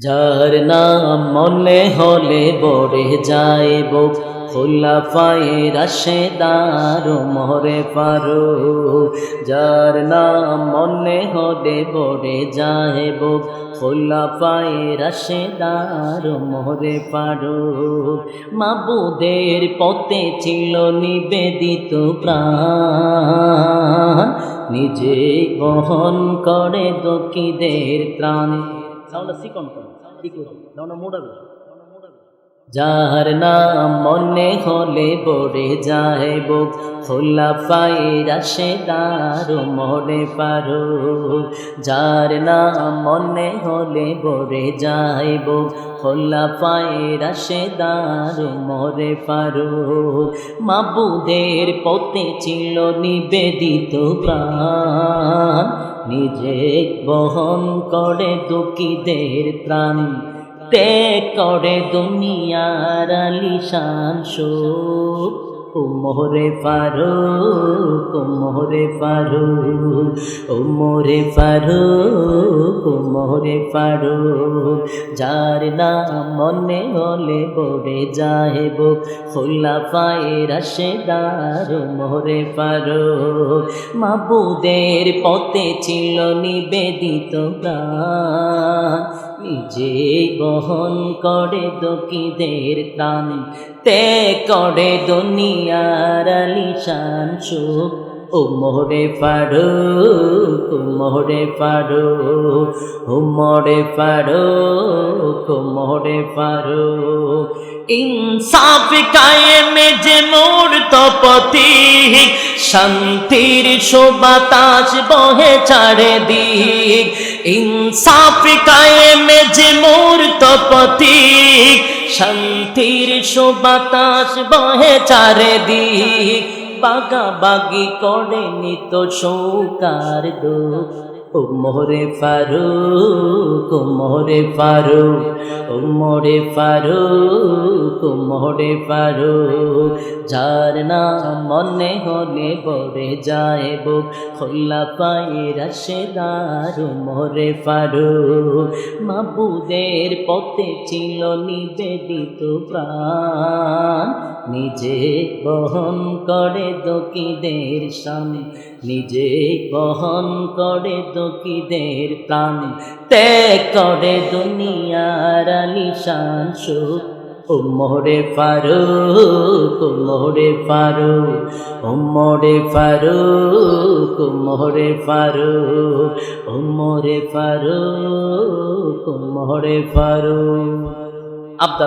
যার নাম মনে হলে বড়ে যাইব। খোলা পায়ে রাশে দার মরে পারো। যার নাম মনে হলে বড়ে যাইব। খোলা পায়ে রাশে দার মরে পারো। মাবুদের পথে ছিল নিবেদিত প্রাণ। নিজে বহন করে দকিদের ত্রাণ। সাউন্ডটা সিকন করো ঠিক সাউন্ডটা মোড়াবে যার নাম মনে হলে বড়ে যাইব। খোলা পায়ের আসে দার মনে পারো, যার নাম মনে হলে বড়ে যাইব। খোলা পায়ের আসে দার মরে পারো, মাবুদের পথে ছিল নিবেদিত প্রাণ। নিজে বহন করে দুঃখীদের ত্রাণ তে করে দুনিয়ার আলিশান শোক উমরে কুমরে পারো উমরে পারো কুমরে পারো। যার নাম মনে হলে বড়ে যাইব খোলা পায়ের আসে দার মোরে পারো। মাবুদের পথে ছিল নিবেদিত প্রাণ নিজে বহন করে দকিদের ত্রাণ তে করে দুনিয়ার আলিশান সুখ ও মোরে পারো ও মোরে পারো ও মোরে পারো ও মোরে পারো ইনসাফ কায়েমে যে মোর তপতি শান্তির শোবাতাস বহে চারে দিক ইনসাফ কায়েমে যে মোর তপতি শান্তির শোবাতাস বহে চারে দিক বাগা বাগি করে নিত সৌকার দুঃখ ও মোরে ফারুক, ও মোরে ফারুক, ও মোরে ফারুক, ও মোরে ফারুক। যার নাম মনে হলে বড়ে যাইব খোলা পায়ে রাশে দারু মোরে ফারুক। মাবুদের পথে ছিল নিবেদিত প্রাণ। নিজে বহন করে দকিদের সামনে নিজে বহন করে দকিদের প্রাণ। ত্যাগ করে দুনিয়ার আলিশান সুখ উমরে ফারুক উমরে ফারুক উমরে ফারুক উমরে ফারুক উমরে ফারুক উমরে ফারুক। আব্দা